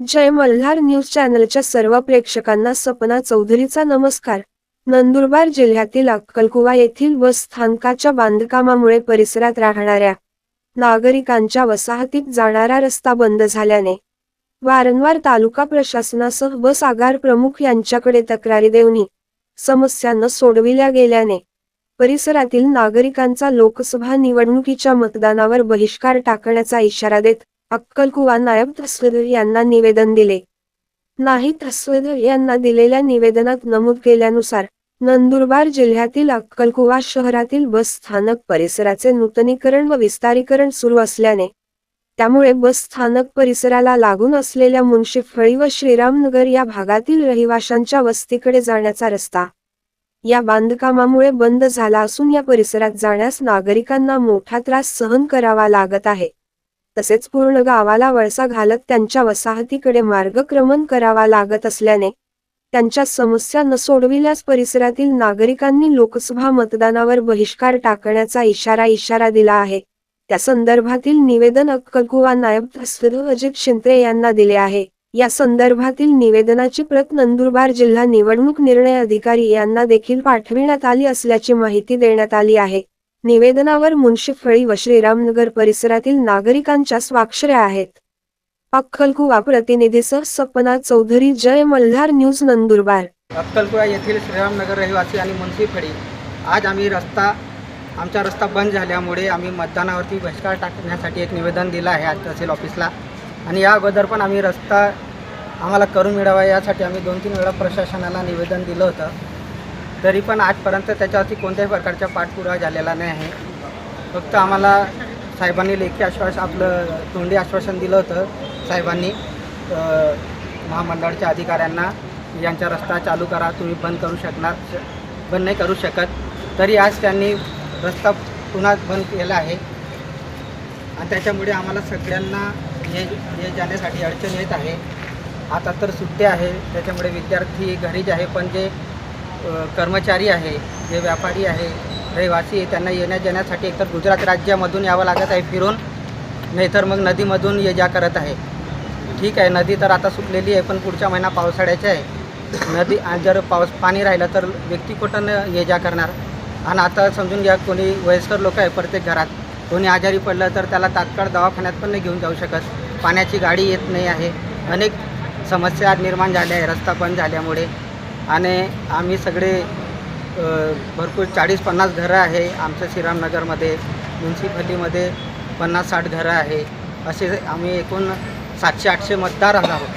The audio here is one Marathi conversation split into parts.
जय मल्हार न्यूज चॅनलच्या सर्व प्रेक्षकांना सपना चौधरीचा नमस्कार. नंदुरबार जिल्ह्यातील अक्कलकुवा येथील बस स्थानकाच्या बांधकामामुळे परिसरात राहणाऱ्या नागरिकांच्या वसाहतीत जाणारा रस्ता बंद झाल्याने वारंवार तालुका प्रशासनासह बस आगार प्रमुख यांच्याकडे तक्रारी देऊनी समस्यांना सोडविल्या गेल्याने परिसरातील नागरिकांचा लोकसभा निवडणुकीच्या मतदानावर बहिष्कार टाकण्याचा इशारा देत अक्कलकुवा नायब तस्वदर यांना निवेदन दिले. नाही तस्वदर यांना दिलेल्या निवेदनात नमूद केल्यानुसार नंदुरबार जिल्ह्यातील अक्कलकुवा शहरातील बस स्थानक परिसराचे नूतनीकरण व विस्तारीकरण सुरू असल्याने त्यामुळे बस स्थानक परिसराला लागून असलेल्या मुन्शिफळी व श्रीरामनगर या भागातील रहिवाशांच्या वस्तीकडे जाण्याचा रस्ता या बांधकामामुळे बंद झाला असून या परिसरात जाण्यास नागरिकांना मोठा त्रास सहन करावा लागत आहे. तसेच पूर्ण गावाला वळसा घालत त्यांच्या वसाहतीकडे मार्गक्रमण करावा लागत असल्याने त्यांच्या समस्या न सोडविल्यास परिसरातील नागरिकांनी लोकसभा मतदानावर बहिष्कार टाकण्याचा इशारा इशारा दिला आहे. त्या संदर्भातील निवेदन अक्कलकुवा नायब अजित शिंत्रे यांना दिले आहे. या संदर्भातील निवेदनाची प्रत नंदुरबार जिल्हा निवडणूक निर्णय अधिकारी यांना देखील पाठविण्यात आली असल्याची माहिती देण्यात आली आहे. निवेदनावर मुन्शिफळी व श्रीरामनगर परिसरातील नागरिकांच्या स्वाक्षऱ्या आहेत. अक्कलकुवा प्रतिनिधीसह सपना चौधरी जय मल्हार न्यूज नंदुरबार. अक्कलकुवा येथील श्रीरामनगर रहिवासी आणि मुन्सिफळी आज आम्ही रस्ता आमचा रस्ता बंद झाल्यामुळे आम्ही मतदानावरती बहिष्कार टाकण्यासाठी एक निवेदन दिलं आहे आज तहसील ऑफिसला आणि या अगोदर पण आम्ही रस्ता आम्हाला करून मिळावा यासाठी आम्ही दोन तीन वेळा प्रशासनाला निवेदन दिलं होतं. तरी पण आजपर्यंत त्याच्यावरती कोणत्याही प्रकारचा पाठपुरावा झालेला नाही आहे. फक्त आम्हाला साहेबांनी लेखी आश्वासन आपलं तोंडी आश्वासन दिलं होतं साहेबांनी. महामंडळाच्या अधिकाऱ्यांना यांचा रस्ता चालू करा तुम्ही बंद करू शकणार बंद नाही करू शकत. तरी आज त्यांनी रस्ता पुन्हा बंद केला आहे. आणि त्याच्यामुळे आम्हाला सगळ्यांना ये ये जाण्यासाठी अडचण येत आहे. आता तर सुट्ट्या आहे त्याच्यामुळे विद्यार्थी घरीच आहे पण जे कर्मचारी आहे जे व्यापारी आहे रहिवासी आहे त्यांना येण्या जाण्यासाठी एकतर गुजरात राज्यामधून यावं लागत आहे फिरून नाहीतर मग नदीमधून ये जा करत आहे. ठीक आहे नदी तर आता सुटलेली आहे पण पुढच्या महिना पावसाळ्याचा आहे. नदी आणि जर पाऊस पाणी राहिलं तर व्यक्ती कुठं ये जा करणार? आणि आता समजून घ्या कोणी वयस्कर लोक आहे प्रत्येक घरात. कोणी आजारी पडलं तर त्याला तात्काळ दवाखान्यात पण नाही घेऊन जाऊ शकत. पाण्याची गाडी येत नाही आहे. अनेक समस्या निर्माण झाल्या आहे. रस्ता बंद झाल्यामुळे. आणि आम्ही सगळे भरपूर चाळीस पन्नास घरं आहे. आमच्या श्रीरामनगरमध्ये म्युन्सिपालिटीमध्ये पन्नास साठ घरं आहे. असे आम्ही एकूण सातशे आठशे मतदार आहोत.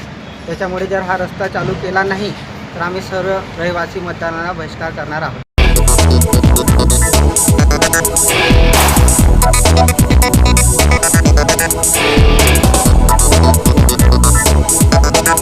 त्याच्यामुळे जर हा रस्ता चालू केला नाही तर आम्ही सर्व रहिवासी मतदारांना बहिष्कार करणार आहोत.